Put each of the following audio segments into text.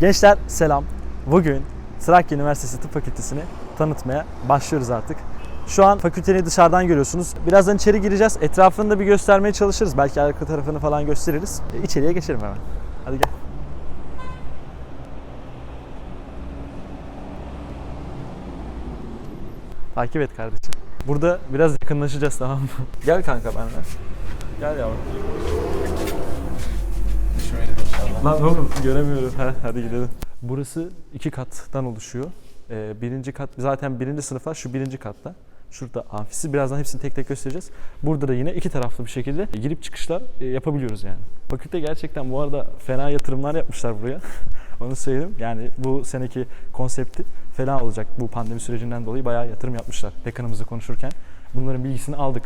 Gençler selam. Bugün Trakya Üniversitesi Tıp Fakültesini tanıtmaya başlıyoruz artık. Şu an fakülteyi dışarıdan görüyorsunuz. Birazdan içeri gireceğiz. Etrafını da bir göstermeye çalışırız. Belki arka tarafını falan gösteririz. E, İçeriye geçelim hemen. Hadi gel. Takip et kardeşim. Burada biraz yakınlaşacağız tamam mı? Gel kanka benimle. Gel yavrum. Lan oğlum göremiyorum. Ha, hadi gidelim. Burası iki kattan oluşuyor. Ee, birinci kat zaten birinci sınıflar şu birinci katta. Şurada amfisi. Birazdan hepsini tek tek göstereceğiz. Burada da yine iki taraflı bir şekilde girip çıkışlar e, yapabiliyoruz yani. Fakülte gerçekten bu arada fena yatırımlar yapmışlar buraya. Onu söyleyeyim. Yani bu seneki konsepti fena olacak. Bu pandemi sürecinden dolayı bayağı yatırım yapmışlar. Dekanımızla konuşurken bunların bilgisini aldık.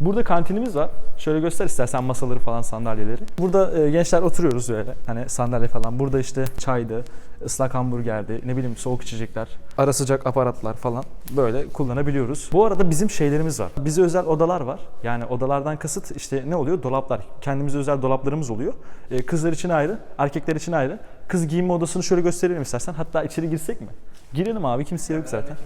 Burada kantinimiz var. Şöyle göster istersen masaları falan sandalyeleri. Burada e, gençler oturuyoruz böyle. Hani sandalye falan. Burada işte çaydı, ıslak hamburgerdi, ne bileyim soğuk içecekler, ara sıcak aparatlar falan böyle kullanabiliyoruz. Bu arada bizim şeylerimiz var. Bize özel odalar var. Yani odalardan kasıt işte ne oluyor? Dolaplar. Kendimize özel dolaplarımız oluyor. E, kızlar için ayrı, erkekler için ayrı. Kız giyinme odasını şöyle gösterelim istersen. Hatta içeri girsek mi? Girelim abi kimse yok zaten.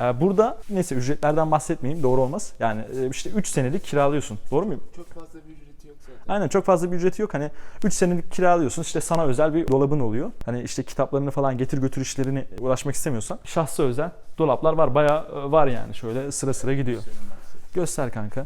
Ee, Burada neyse ücretlerden bahsetmeyeyim doğru olmaz. Yani e, işte 3 senelik kiralıyorsun. Doğru muyum? Çok fazla bir ücreti yok zaten. Aynen çok fazla bir ücreti yok. Hani 3 senelik kiralıyorsun. İşte sana özel bir dolabın oluyor. Hani işte kitaplarını falan getir götür işlerini uğraşmak istemiyorsan şahsa özel dolaplar var. Bayağı e, var yani. Şöyle sıra sıra gidiyor. Göster kanka.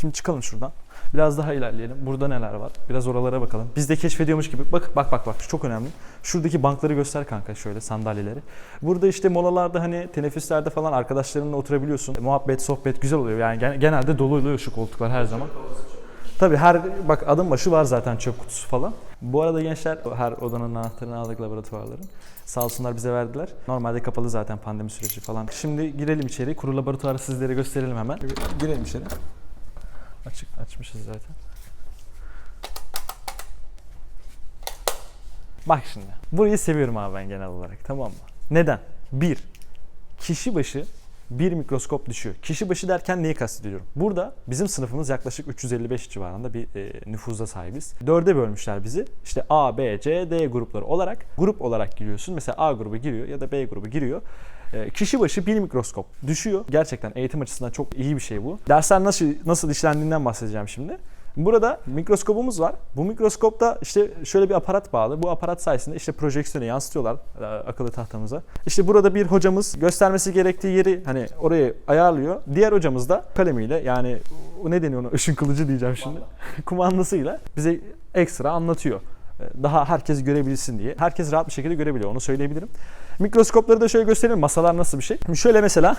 Şimdi çıkalım şuradan. Biraz daha ilerleyelim. Burada neler var? Biraz oralara bakalım. Biz de keşfediyormuş gibi. Bak bak bak bak çok önemli. Şuradaki bankları göster kanka şöyle sandalyeleri. Burada işte molalarda hani teneffüslerde falan arkadaşlarınla oturabiliyorsun. Muhabbet, sohbet güzel oluyor. Yani gen- genelde dolu oluyor şu koltuklar her zaman. Tabii her bak adım başı var zaten çöp kutusu falan. Bu arada gençler her odanın anahtarını aldık laboratuvarların. Sağ olsunlar bize verdiler. Normalde kapalı zaten pandemi süreci falan. Şimdi girelim içeri. Kuru laboratuvarı sizlere gösterelim hemen. Girelim içeri. Açık açmışız zaten. Bak şimdi. Burayı seviyorum abi ben genel olarak tamam mı? Neden? Bir, kişi başı bir mikroskop düşüyor. Kişi başı derken neyi kastediyorum? Burada bizim sınıfımız yaklaşık 355 civarında bir e, nüfuza sahibiz. Dörde bölmüşler bizi. İşte A, B, C, D grupları olarak grup olarak giriyorsun. Mesela A grubu giriyor ya da B grubu giriyor. E, kişi başı bir mikroskop düşüyor. Gerçekten eğitim açısından çok iyi bir şey bu. Dersler nasıl nasıl işlendiğinden bahsedeceğim şimdi. Burada mikroskopumuz var. Bu mikroskopta işte şöyle bir aparat bağlı. Bu aparat sayesinde işte projeksiyonu yansıtıyorlar e, akıllı tahtamıza. İşte burada bir hocamız göstermesi gerektiği yeri hani orayı ayarlıyor. Diğer hocamız da kalemiyle yani o ne deniyor ona ışın kılıcı diyeceğim şimdi. Kumandasıyla bize ekstra anlatıyor. E, Daha herkes görebilsin diye. Herkes rahat bir şekilde görebiliyor onu söyleyebilirim. Mikroskopları da şöyle göstereyim. Masalar nasıl bir şey? Şöyle mesela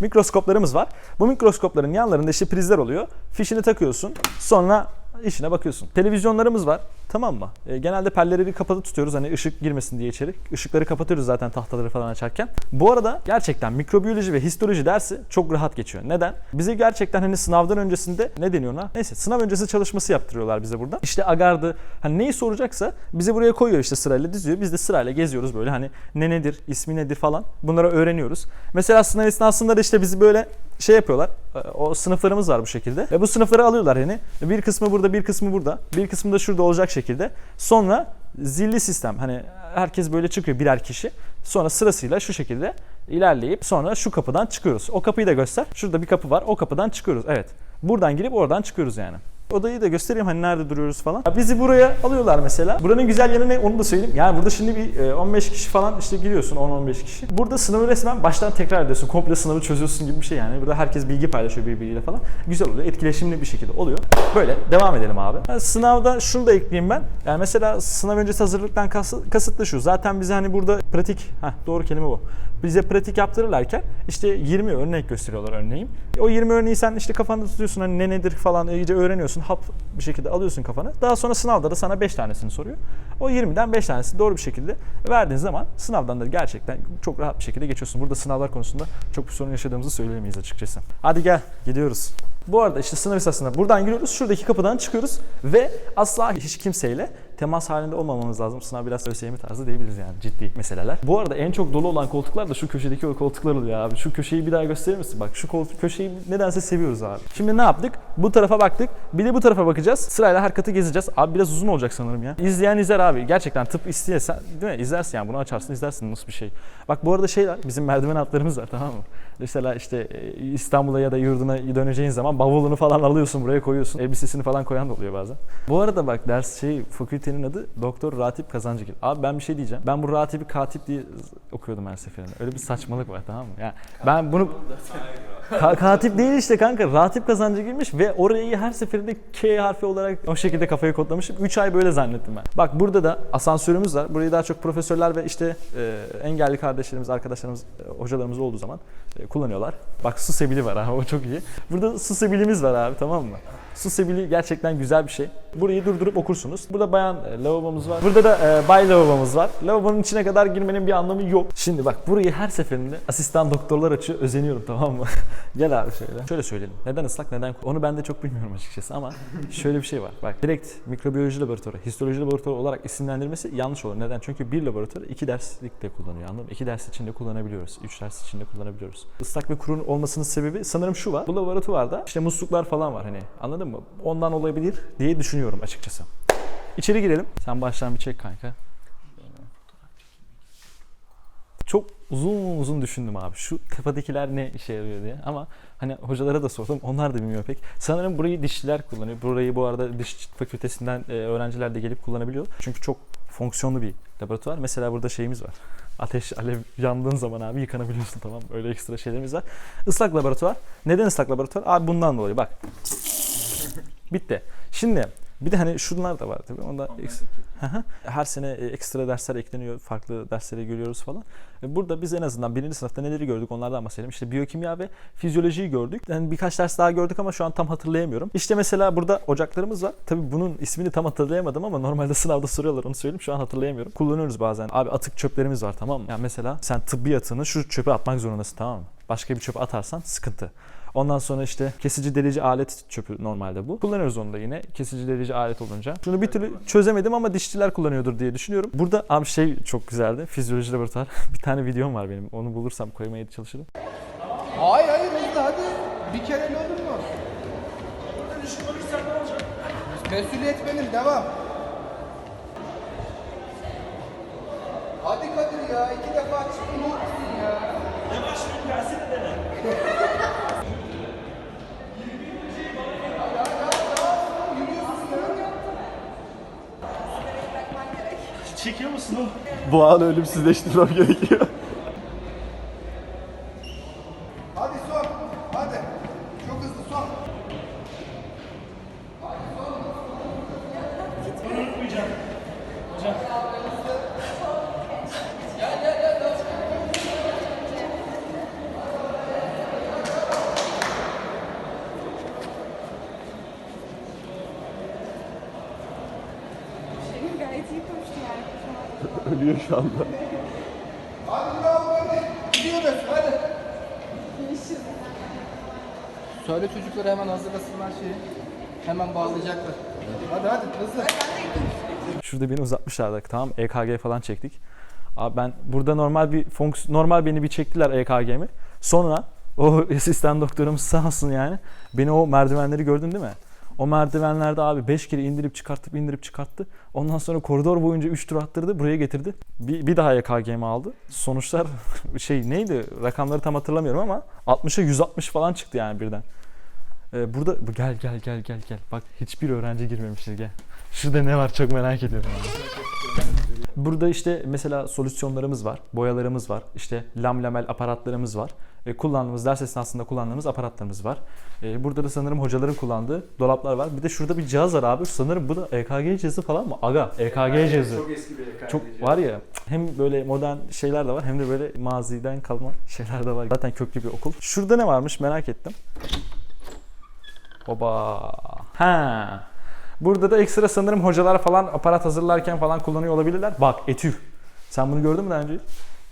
mikroskoplarımız var. Bu mikroskopların yanlarında işte prizler oluyor. Fişini takıyorsun. Sonra işine bakıyorsun. Televizyonlarımız var. Tamam mı? E, genelde pelleri kapalı tutuyoruz hani ışık girmesin diye içeri. Işıkları kapatıyoruz zaten tahtaları falan açarken. Bu arada gerçekten mikrobiyoloji ve histoloji dersi çok rahat geçiyor. Neden? Bize gerçekten hani sınavdan öncesinde ne deniyor ona? Neyse sınav öncesi çalışması yaptırıyorlar bize burada. İşte agardı hani neyi soracaksa bize buraya koyuyor işte sırayla diziyor. Biz de sırayla geziyoruz böyle hani ne nedir, ismi nedir falan bunları öğreniyoruz. Mesela sınav esnasında da işte bizi böyle şey yapıyorlar. e, O sınıflarımız var bu şekilde. Ve bu sınıfları alıyorlar hani. Bir kısmı burada, bir kısmı burada. Bir kısmı da şurada olacak şekilde. Sonra zilli sistem. Hani herkes böyle çıkıyor birer kişi. Sonra sırasıyla şu şekilde ilerleyip sonra şu kapıdan çıkıyoruz. O kapıyı da göster. Şurada bir kapı var. O kapıdan çıkıyoruz. Evet. Buradan girip oradan çıkıyoruz yani. Odayı da göstereyim hani nerede duruyoruz falan. Ya Bizi buraya alıyorlar mesela. Buranın güzel yanı ne onu da söyleyeyim. Yani burada şimdi bir e, 15 kişi falan işte giriyorsun 10-15 kişi. Burada sınavı resmen baştan tekrar ediyorsun. Komple sınavı çözüyorsun gibi bir şey yani. Burada herkes bilgi paylaşıyor birbiriyle falan. Güzel oluyor. Etkileşimli bir şekilde oluyor. Böyle devam edelim abi. Yani sınavda şunu da ekleyeyim ben. Yani mesela sınav öncesi hazırlıktan kas- kasıtlı şu. Zaten bize hani burada pratik, heh, doğru kelime bu. Bize pratik yaptırırlarken işte 20 örnek gösteriyorlar örneğin. O 20 örneği sen işte kafanda tutuyorsun hani ne nedir falan iyice öğreniyorsun. Hap bir şekilde alıyorsun kafana. Daha sonra sınavda da sana 5 tanesini soruyor. O 20'den 5 tanesi doğru bir şekilde verdiğin zaman sınavdan da gerçekten çok rahat bir şekilde geçiyorsun. Burada sınavlar konusunda çok bir sorun yaşadığımızı söyleyemeyiz açıkçası. Hadi gel gidiyoruz. Bu arada işte sınav esasında buradan giriyoruz. Şuradaki kapıdan çıkıyoruz ve asla hiç kimseyle temas halinde olmamamız lazım. Sınav biraz ÖSYM tarzı diyebiliriz yani ciddi meseleler. Bu arada en çok dolu olan koltuklar da şu köşedeki o koltuklar oluyor abi. Şu köşeyi bir daha gösterir misin? Bak şu koltuk köşeyi nedense seviyoruz abi. Şimdi ne yaptık? Bu tarafa baktık. Bir de bu tarafa bakacağız. Sırayla her katı gezeceğiz. Abi biraz uzun olacak sanırım ya. İzleyen izler abi. Gerçekten tıp isteyesen değil mi? İzlersin yani bunu açarsın izlersin nasıl bir şey. Bak bu arada şey. Bizim merdiven altlarımız var tamam mı? Mesela işte e, İstanbul'a ya da yurduna döneceğin zaman bavulunu falan alıyorsun buraya koyuyorsun. Elbisesini falan koyan da oluyor bazen. Bu arada bak ders şey fakültenin adı Doktor Ratip Kazancıgil. Abi ben bir şey diyeceğim. Ben bu Ratip'i katip diye okuyordum her seferinde. Öyle bir saçmalık var tamam mı? Yani ben bunu Ka- katip değil işte kanka. Ratip kazancı girmiş ve orayı her seferinde K harfi olarak o şekilde kafayı kodlamışım. 3 ay böyle zannettim ben. Bak burada da asansörümüz var. Burayı daha çok profesörler ve işte e, engelli kardeşlerimiz, arkadaşlarımız, e, hocalarımız olduğu zaman e, kullanıyorlar. Bak su sebili var ha o çok iyi. Burada su sebilimiz var abi tamam mı? Su sebili gerçekten güzel bir şey. Burayı durdurup okursunuz. Burada bayan e, lavabomuz var. Burada da e, bay lavabomuz var. Lavabonun içine kadar girmenin bir anlamı yok. Şimdi bak burayı her seferinde asistan doktorlar açıyor. Özeniyorum tamam mı? Gel abi şöyle. Şöyle söyleyelim. Neden ıslak neden kuru? Onu ben de çok bilmiyorum açıkçası ama şöyle bir şey var. Bak direkt mikrobiyoloji laboratuvarı, histoloji laboratuvarı olarak isimlendirmesi yanlış olur. Neden? Çünkü bir laboratuvarı iki derslikte kullanıyor anladın mı? İki ders içinde kullanabiliyoruz. Üç ders içinde kullanabiliyoruz. Islak ve kuru olmasının sebebi sanırım şu var. Bu laboratuvarda işte musluklar falan var hani anladın mı? Ondan olabilir diye düşünüyorum açıkçası. İçeri girelim. Sen baştan bir çek kanka. Çok uzun uzun düşündüm abi. Şu tepadakiler ne işe yarıyor diye. Ama hani hocalara da sordum. Onlar da bilmiyor pek. Sanırım burayı dişçiler kullanıyor. Burayı bu arada diş fakültesinden e, öğrenciler de gelip kullanabiliyor. Çünkü çok fonksiyonlu bir laboratuvar. Mesela burada şeyimiz var. Ateş, alev yandığın zaman abi yıkanabiliyorsun tamam mı? Öyle ekstra şeylerimiz var. Islak laboratuvar. Neden ıslak laboratuvar? Abi bundan dolayı bak. Bitti. Şimdi bir de hani şunlar da var tabii. Onda her sene e, ekstra dersler ekleniyor. Farklı derslere görüyoruz falan. E, Burada biz en azından birinci sınıfta neleri gördük onlardan bahsedelim. İşte biyokimya ve fizyolojiyi gördük. Yani birkaç ders daha gördük ama şu an tam hatırlayamıyorum. İşte mesela burada ocaklarımız var. Tabii bunun ismini tam hatırlayamadım ama normalde sınavda soruyorlar onu söyleyeyim. Şu an hatırlayamıyorum. Kullanıyoruz bazen. Abi atık çöplerimiz var tamam mı? Yani mesela sen tıbbi atığını şu çöpe atmak zorundasın tamam mı? Başka bir çöpe atarsan sıkıntı. Ondan sonra işte kesici delici alet çöpü normalde bu. Kullanıyoruz onu da yine kesici delici alet olunca. Şunu bir türlü çözemedim ama dişçiler kullanıyordur diye düşünüyorum. Burada abi şey çok güzeldi. Fizyoloji laboratuvar. bir tane videom var benim. Onu bulursam koymaya çalışırım. Hayır hayır hızlı hadi. Bir kere ne olur mu? Mesuliyet benim devam. Hadi Kadir ya iki defa çıktın olursun ya. Çekiyor musun oğlum? Bu anı ölümsüzleştirmem gerekiyor. Hadi son. Hadi. Çok hızlı son. Benim gayet iyi koştu yani. Ölüyor şu anda. Hadi bravo hadi. Gidiyoruz hadi. Söyle çocuklara hemen hazırlasınlar şeyi. Hemen bağlayacaklar. Hadi hadi hızlı. Şurada beni uzatmışlardı. Tamam EKG falan çektik. Abi ben burada normal bir fonks normal beni bir çektiler EKG'mi. Sonra o asistan doktorumuz sağ olsun yani. Beni o merdivenleri gördün değil mi? O merdivenlerde abi 5 kere indirip çıkartıp indirip çıkarttı. Ondan sonra koridor boyunca 3 tur attırdı. Buraya getirdi. Bir, bir daha EKG'mi aldı. Sonuçlar şey neydi? Rakamları tam hatırlamıyorum ama 60'a 160 falan çıktı yani birden. Ee, burada gel gel gel gel gel. Bak hiçbir öğrenci girmemiştir gel. Şurada ne var çok merak ediyorum. abi. Burada işte mesela solüsyonlarımız var, boyalarımız var, işte lam lamel aparatlarımız var. E, kullandığımız ders esnasında kullandığımız aparatlarımız var. E, burada da sanırım hocaların kullandığı dolaplar var. Bir de şurada bir cihaz var abi. Sanırım bu da EKG cihazı falan mı? Aga EKG cihazı. Çok eski bir EKG. Çok var ya hem böyle modern şeyler de var hem de böyle maziden kalma şeyler de var. Zaten köklü bir okul. Şurada ne varmış merak ettim. Oba. Ha. Burada da ekstra sanırım hocalar falan aparat hazırlarken falan kullanıyor olabilirler. Bak etü. Sen bunu gördün mü daha önce?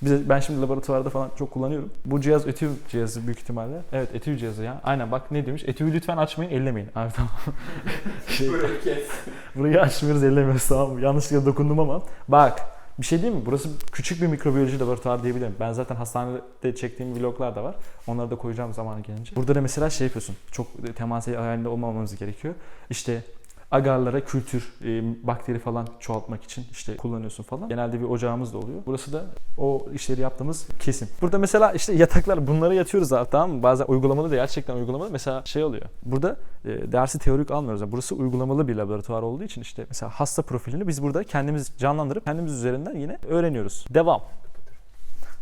Bize, ben şimdi laboratuvarda falan çok kullanıyorum. Bu cihaz etü cihazı büyük ihtimalle. Evet etü cihazı ya. Aynen bak ne demiş. Etüyü lütfen açmayın ellemeyin. Abi tamam. şey, burayı açmıyoruz ellemiyoruz tamam mı? Yanlışlıkla dokundum ama. Bak bir şey değil mi? Burası küçük bir mikrobiyoloji laboratuvarı diyebilirim. Ben zaten hastanede çektiğim vloglar da var. Onları da koyacağım zamanı gelince. Burada da mesela şey yapıyorsun. Çok temas halinde olmamamız gerekiyor. İşte agarlara kültür, e, bakteri falan çoğaltmak için işte kullanıyorsun falan. Genelde bir ocağımız da oluyor. Burası da o işleri yaptığımız kesim. Burada mesela işte yataklar bunlara yatıyoruz abi tamam mı? Bazen uygulamalı da gerçekten uygulamalı. Mesela şey oluyor. Burada e, dersi teorik almıyoruz. Yani burası uygulamalı bir laboratuvar olduğu için işte mesela hasta profilini biz burada kendimiz canlandırıp kendimiz üzerinden yine öğreniyoruz. Devam.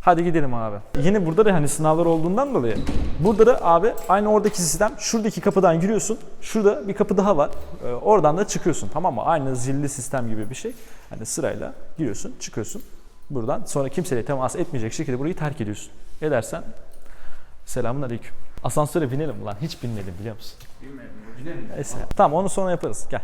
Hadi gidelim abi. Yine burada da hani sınavlar olduğundan dolayı. Burada da abi aynı oradaki sistem. Şuradaki kapıdan giriyorsun. Şurada bir kapı daha var. Ee, oradan da çıkıyorsun tamam mı? Aynı zilli sistem gibi bir şey. Hani sırayla giriyorsun, çıkıyorsun. Buradan sonra kimseyle temas etmeyecek şekilde burayı terk ediyorsun. Edersen selamun aleyküm. Asansöre binelim ulan. Hiç binmedim biliyor musun? Neyse. Tamam onu sonra yaparız. Gel.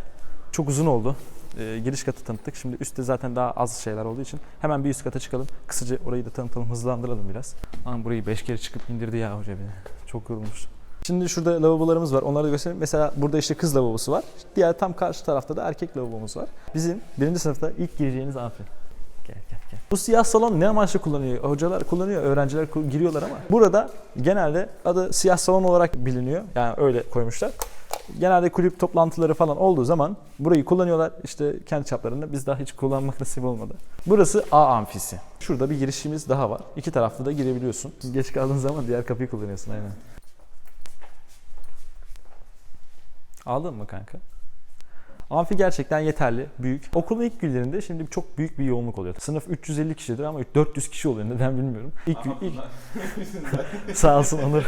Çok uzun oldu. Ee, giriş katı tanıttık. Şimdi üstte zaten daha az şeyler olduğu için hemen bir üst kata çıkalım. Kısaca orayı da tanıtalım, hızlandıralım biraz. Aman burayı 5 kere çıkıp indirdi ya hoca beni. Çok yorulmuş. Şimdi şurada lavabolarımız var. Onları da göstereyim. Mesela burada işte kız lavabosu var. Diğer tam karşı tarafta da erkek lavabomuz var. Bizim birinci sınıfta ilk gireceğiniz amfi. Gel gel gel. Bu siyah salon ne amaçla kullanıyor? Hocalar kullanıyor, öğrenciler giriyorlar ama burada genelde adı siyah salon olarak biliniyor. Yani öyle koymuşlar. Genelde kulüp toplantıları falan olduğu zaman burayı kullanıyorlar. İşte kendi çaplarında biz daha hiç kullanmak nasip olmadı. Burası A amfisi. Şurada bir girişimiz daha var. İki taraflı da girebiliyorsun. Geç kaldığın zaman diğer kapıyı kullanıyorsun aynen. Aldın mı kanka? Amfi gerçekten yeterli, büyük. Okulun ilk günlerinde şimdi çok büyük bir yoğunluk oluyor. Sınıf 350 kişidir ama 400 kişi oluyor neden bilmiyorum. İlk, ilk... Sağ olsun Onur.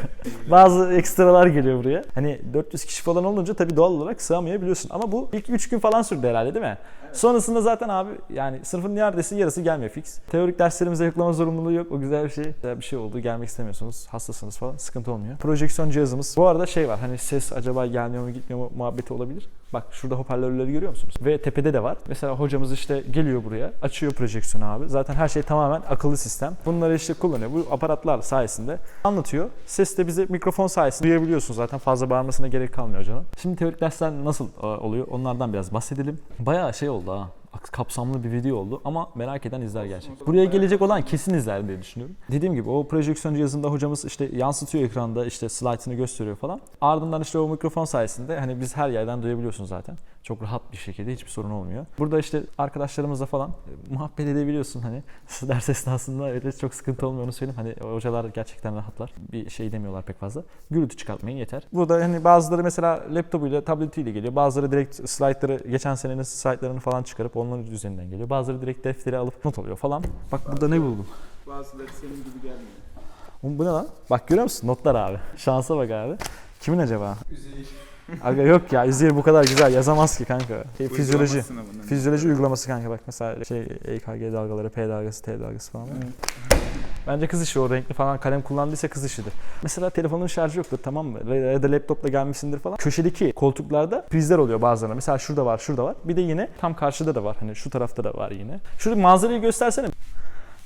Bazı ekstralar geliyor buraya. Hani 400 kişi falan olunca tabii doğal olarak sığamayabiliyorsun. Ama bu ilk 3 gün falan sürdü herhalde değil mi? Sonrasında zaten abi yani sınıfın neredeyse yarısı gelmiyor fix. Teorik derslerimize yoklama zorunluluğu yok. O güzel bir şey. Güzel bir şey oldu. Gelmek istemiyorsunuz. Hastasınız falan. Sıkıntı olmuyor. Projeksiyon cihazımız. Bu arada şey var. Hani ses acaba gelmiyor mu gitmiyor mu muhabbeti olabilir. Bak şurada hoparlörleri görüyor musunuz? Ve tepede de var. Mesela hocamız işte geliyor buraya. Açıyor projeksiyonu abi. Zaten her şey tamamen akıllı sistem. Bunları işte kullanıyor. Bu aparatlar sayesinde anlatıyor. Ses de bize mikrofon sayesinde duyabiliyorsun zaten. Fazla bağırmasına gerek kalmıyor hocanın. Şimdi teorik dersler nasıl e, oluyor? Onlardan biraz bahsedelim. Bayağı şey oldu ha kapsamlı bir video oldu ama merak eden izler gerçekten. Buraya gelecek olan kesin izler diye düşünüyorum. Dediğim gibi o projeksiyon cihazında hocamız işte yansıtıyor ekranda işte slaytını gösteriyor falan. Ardından işte o mikrofon sayesinde hani biz her yerden duyabiliyorsun zaten. Çok rahat bir şekilde hiçbir sorun olmuyor. Burada işte arkadaşlarımızla falan e, muhabbet edebiliyorsun hani ders esnasında öyle çok sıkıntı olmuyor onu söyleyeyim. Hani hocalar gerçekten rahatlar. Bir şey demiyorlar pek fazla. Gürültü çıkartmayın yeter. Burada hani bazıları mesela laptopuyla, tabletiyle geliyor. Bazıları direkt slaytları, geçen senenin slaytlarını falan çıkarıp onların üzerinden geliyor. Bazıları direkt defteri alıp not alıyor falan. Bak burada ne buldum? Bazıları senin gibi gelmiyor. Oğlum bu ne lan? Bak görüyor musun? Notlar abi. Şansa bak abi. Kimin acaba? Aga yok ya Üzeyir bu kadar güzel yazamaz ki kanka. Şey, fizyoloji. Fizyoloji uygulaması kanka bak mesela şey EKG dalgaları, P dalgası, T dalgası falan. Bence kız işi o renkli falan kalem kullandıysa kız işidir. Mesela telefonun şarjı yoktur tamam mı? Ya da laptopla gelmişsindir falan. Köşedeki koltuklarda prizler oluyor bazılarına. Mesela şurada var, şurada var. Bir de yine tam karşıda da var. Hani şu tarafta da var yine. Şurada manzarayı göstersene.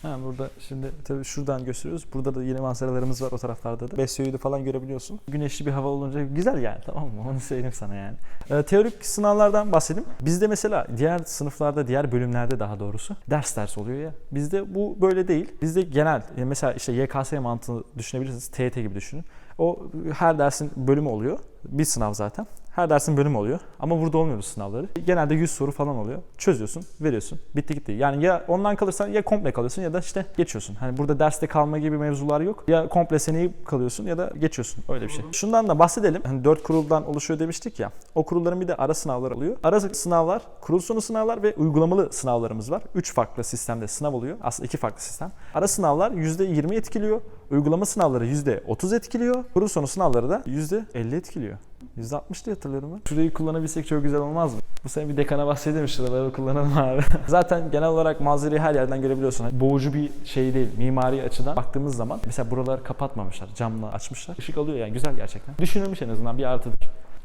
Ha, burada şimdi tabii şuradan gösteriyoruz. Burada da yine manzaralarımız var o taraflarda da. Besyoyu da falan görebiliyorsun. Güneşli bir hava olunca güzel yani tamam mı? Onu söyleyeyim sana yani. Ee, teorik sınavlardan bahsedeyim. Bizde mesela diğer sınıflarda, diğer bölümlerde daha doğrusu ders ders oluyor ya. Bizde bu böyle değil. Bizde genel yani mesela işte YKS mantığını düşünebilirsiniz. TYT gibi düşünün. O her dersin bölümü oluyor. Bir sınav zaten. Her dersin bölümü oluyor. Ama burada olmuyoruz sınavları. Genelde 100 soru falan oluyor. Çözüyorsun, veriyorsun. Bitti gitti. Yani ya ondan kalırsan ya komple kalıyorsun ya da işte geçiyorsun. Hani burada derste kalma gibi mevzular yok. Ya komple seneyi kalıyorsun ya da geçiyorsun. Öyle bir şey. Şundan da bahsedelim. Hani 4 kuruldan oluşuyor demiştik ya. O kurulların bir de ara sınavlar oluyor. Ara sınavlar, kurul sonu sınavlar ve uygulamalı sınavlarımız var. 3 farklı sistemde sınav oluyor. Aslında 2 farklı sistem. Ara sınavlar %20 etkiliyor. Uygulama sınavları %30 etkiliyor. Kurul sonu sınavları da %50 etkiliyor. %60 diye hatırlıyorum ben. Şurayı kullanabilsek çok güzel olmaz mı? Bu sene bir dekana bahsedelim şuraları kullanalım abi. Zaten genel olarak manzarayı her yerden görebiliyorsun. Hani boğucu bir şey değil. Mimari açıdan baktığımız zaman mesela buraları kapatmamışlar. Camla açmışlar. Işık alıyor yani güzel gerçekten. Düşünülmüş en azından bir artıdır.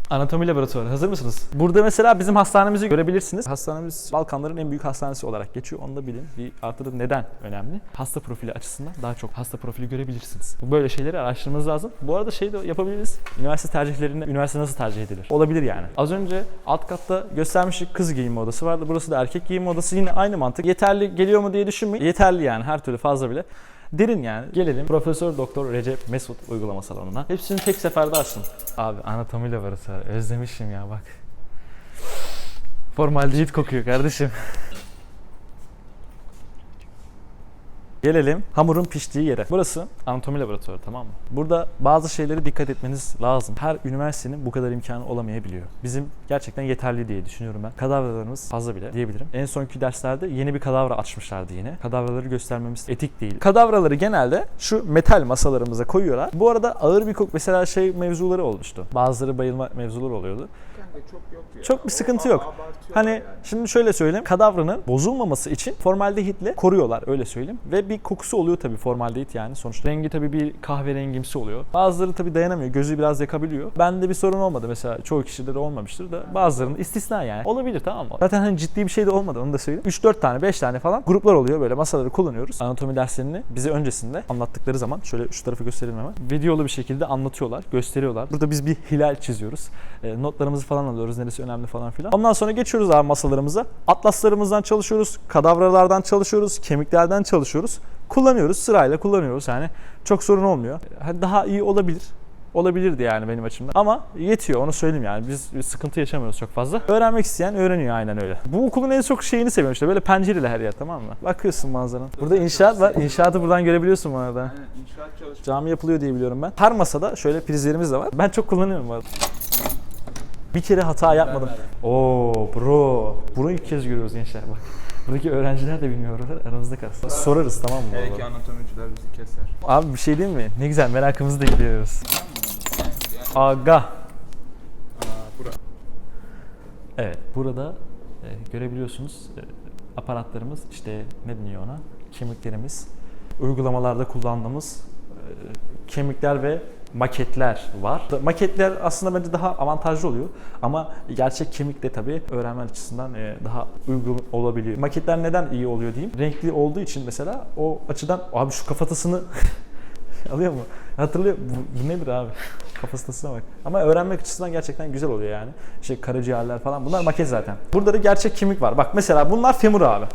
Anatomi laboratuvarı. Hazır mısınız? Burada mesela bizim hastanemizi görebilirsiniz. Hastanemiz Balkanların en büyük hastanesi olarak geçiyor. Onu da bilin. Bir artı da neden önemli? Hasta profili açısından daha çok hasta profili görebilirsiniz. Böyle şeyleri araştırmanız lazım. Bu arada şey de yapabiliriz. Üniversite tercihlerinde üniversite nasıl tercih edilir? Olabilir yani. Az önce alt katta göstermiştik kız giyinme odası vardı. Burası da erkek giyinme odası. Yine aynı mantık. Yeterli geliyor mu diye düşünmeyin. Yeterli yani her türlü fazla bile. Derin yani. Gelelim Profesör Doktor Recep Mesut uygulama salonuna. Hepsini tek seferde açtım. Abi anatomi laboratuvarı özlemişim ya bak. Formaldehit kokuyor kardeşim. Gelelim hamurun piştiği yere. Burası anatomi laboratuvarı tamam mı? Burada bazı şeylere dikkat etmeniz lazım. Her üniversitenin bu kadar imkanı olamayabiliyor. Bizim gerçekten yeterli diye düşünüyorum ben. Kadavralarımız fazla bile diyebilirim. En sonki derslerde yeni bir kadavra açmışlardı yine. Kadavraları göstermemiz etik değil. Kadavraları genelde şu metal masalarımıza koyuyorlar. Bu arada ağır bir kok mesela şey mevzuları olmuştu. Bazıları bayılma mevzuları oluyordu. Kanka çok yok ya. Çok bir sıkıntı yok. Hani yani. şimdi şöyle söyleyeyim. Kadavranın bozulmaması için formaldehitle koruyorlar öyle söyleyeyim. Ve bir kokusu oluyor tabii formaldehit yani sonuçta. Rengi tabii bir kahverengimsi oluyor. Bazıları tabii dayanamıyor. Gözü biraz yakabiliyor. Bende bir sorun olmadı mesela. Çoğu kişide de olmamıştır da bazılarında istisna yani. Olabilir tamam mı? Zaten hani ciddi bir şey de olmadı onu da söyleyeyim. 3-4 tane 5 tane falan gruplar oluyor böyle masaları kullanıyoruz. Anatomi derslerini bize öncesinde anlattıkları zaman şöyle şu tarafı gösterelim hemen. Videolu bir şekilde anlatıyorlar, gösteriyorlar. Burada biz bir hilal çiziyoruz. E, notlarımızı falan alıyoruz. Neresi önemli falan filan. Ondan sonra geçiyoruz abi masalarımıza. Atlaslarımızdan çalışıyoruz. Kadavralardan çalışıyoruz. Kemiklerden çalışıyoruz. Kullanıyoruz. Sırayla kullanıyoruz. Yani çok sorun olmuyor. Ha, Daha iyi olabilir. Olabilirdi yani benim açımdan. Ama yetiyor onu söyleyeyim yani. Biz sıkıntı yaşamıyoruz çok fazla. Öğrenmek isteyen öğreniyor aynen öyle. Bu okulun en çok şeyini seviyorum işte. Böyle pencereli her yer tamam mı? Bakıyorsun manzaranın. Burada inşaat var. İnşaatı buradan görebiliyorsun bu arada. Aynen inşaat çalışması. Cami yapılıyor diye biliyorum ben. Her masada şöyle prizlerimiz de var. Ben çok kullanıyorum bu arada. Bir kere hata yapmadım. Oo bro. Bunu ilk kez görüyoruz gençler bak. Buradaki öğrenciler de bilmiyor oralar. Aramızda kalsın. Sorarız tamam mı? Hele ki anatomiciler bizi keser. Abi bir şey diyeyim mi? Ne güzel merakımızı da gidiyoruz. Aga. Aa, bura. Evet burada e, görebiliyorsunuz e, aparatlarımız işte ne deniyor ona? Kemiklerimiz. Uygulamalarda kullandığımız kemikler ve maketler var. Maketler aslında bence daha avantajlı oluyor ama gerçek kemik de tabii öğrenmen açısından e, daha uygun olabiliyor. Maketler neden iyi oluyor diyeyim? Renkli olduğu için mesela o açıdan abi şu kafatasını alıyor mu? Hatırlıyor bu, bu nedir abi? Kafatasına bak. Ama öğrenmek açısından gerçekten güzel oluyor yani. İşte karaciğerler falan bunlar maket zaten. Burada da gerçek kemik var. Bak mesela bunlar femur abi.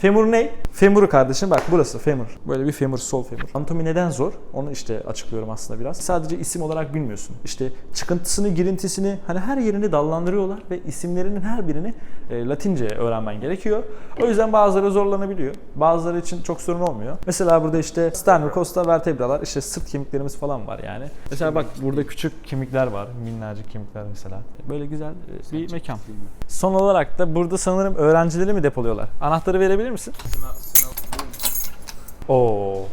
Femur ne? Femuru kardeşim bak burası femur. Böyle bir femur, sol femur. Anatomi neden zor? Onu işte açıklıyorum aslında biraz. Sadece isim olarak bilmiyorsun. İşte çıkıntısını, girintisini hani her yerini dallandırıyorlar ve isimlerinin her birini e, Latince öğrenmen gerekiyor. O yüzden bazıları zorlanabiliyor. Bazıları için çok sorun olmuyor. Mesela burada işte sternum, costa vertebralar, işte sırt kemiklerimiz falan var yani. Mesela bak burada küçük kemikler var. Minnacık kemikler mesela. Böyle güzel e, bir mekan. Son olarak da burada sanırım öğrencileri mi depoluyorlar? Anahtarı verebilir misin? Sınav, sınav. Oo.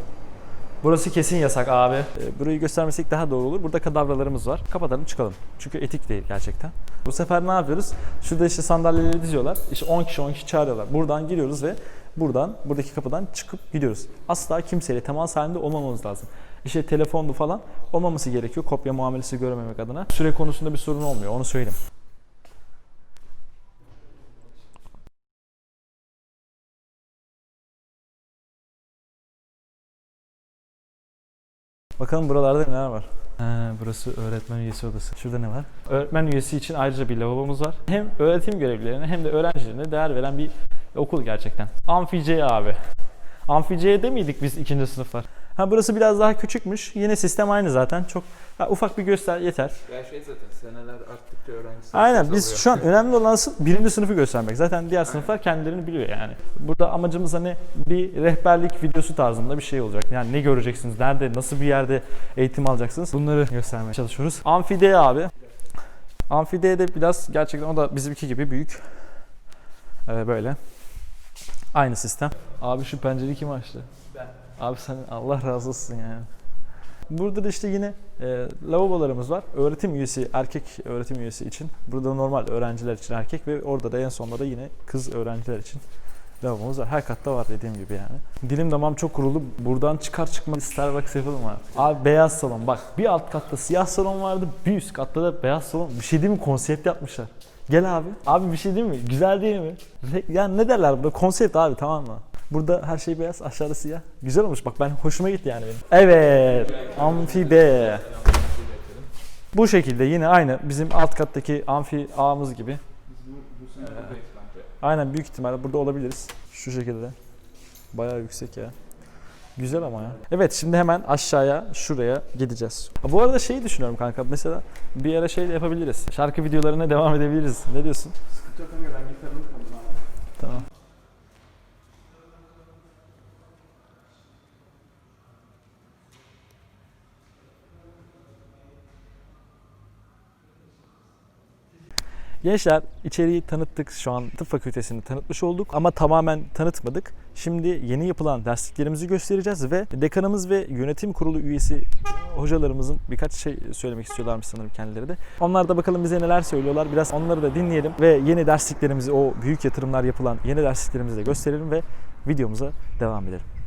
Burası kesin yasak abi. Ee, Burayı göstermesek daha doğru olur. Burada kadavralarımız var. Kapatalım çıkalım. Çünkü etik değil gerçekten. Bu sefer ne yapıyoruz? Şurada işte sandalyeleri diziyorlar. İşte 10 kişi 10 kişi çağırıyorlar. Buradan giriyoruz ve buradan buradaki kapıdan çıkıp gidiyoruz. Asla kimseyle temas halinde olmamamız lazım. İşte telefondu falan olmaması gerekiyor. Kopya muamelesi görmemek adına. Süre konusunda bir sorun olmuyor. Onu söyleyeyim. Bakalım buralarda neler var. Ha, burası öğretmen üyesi odası. Şurada ne var? Öğretmen üyesi için ayrıca bir lavabomuz var. Hem öğretim görevlilerine hem de öğrencilerine değer veren bir okul gerçekten. Amfi abi. Amfi C'de miydik biz ikinci sınıflar? Ha burası biraz daha küçükmüş. Yine sistem aynı zaten. Çok ha, ufak bir göster yeter. Ya şey zaten seneler arttıkça öğrenci sayısı Aynen biz azalıyor. şu an önemli olan birinci sınıfı göstermek. Zaten diğer sınıflar kendilerini biliyor yani. Burada amacımız hani bir rehberlik videosu tarzında bir şey olacak. Yani ne göreceksiniz, nerede, nasıl bir yerde eğitim alacaksınız bunları göstermeye çalışıyoruz. Amfide abi. Amfide de biraz gerçekten o da bizimki gibi büyük. Ee, böyle. Aynı sistem. Abi şu pencereyi kim açtı? Abi sen Allah razı olsun yani. Burada da işte yine e, lavabolarımız var. Öğretim üyesi, erkek öğretim üyesi için. Burada normal öğrenciler için erkek ve orada da en sonunda da yine kız öğrenciler için Lavabomuz var. Her katta var dediğim gibi yani. Dilim damağım çok kurulu. Buradan çıkar çıkmaz Starbucks yapalım abi. Abi beyaz salon bak. Bir alt katta siyah salon vardı. Bir üst katta da beyaz salon. Bir şey değil mi? Konsept yapmışlar. Gel abi. Abi bir şey değil mi? Güzel değil mi? Yani ne derler burada? Konsept abi tamam mı? Burada her şey beyaz, aşağıda siyah. Güzel olmuş. Bak ben hoşuma gitti yani benim. Evet. Amfide. Bu şekilde yine aynı bizim alt kattaki amfi ağımız gibi. Aynen büyük ihtimalle burada olabiliriz. Şu şekilde. Bayağı yüksek ya. Güzel ama ya. Evet şimdi hemen aşağıya şuraya gideceğiz. Bu arada şeyi düşünüyorum kanka mesela bir ara şey de yapabiliriz. Şarkı videolarına devam edebiliriz. Ne diyorsun? Sıkıntı yok kanka ben gitarımı kullanmam. Tamam. Gençler içeriği tanıttık. Şu an tıp fakültesini tanıtmış olduk ama tamamen tanıtmadık. Şimdi yeni yapılan dersliklerimizi göstereceğiz ve dekanımız ve yönetim kurulu üyesi hocalarımızın birkaç şey söylemek istiyorlarmış sanırım kendileri de. Onlar da bakalım bize neler söylüyorlar. Biraz onları da dinleyelim ve yeni dersliklerimizi o büyük yatırımlar yapılan yeni dersliklerimizi de gösterelim ve videomuza devam edelim.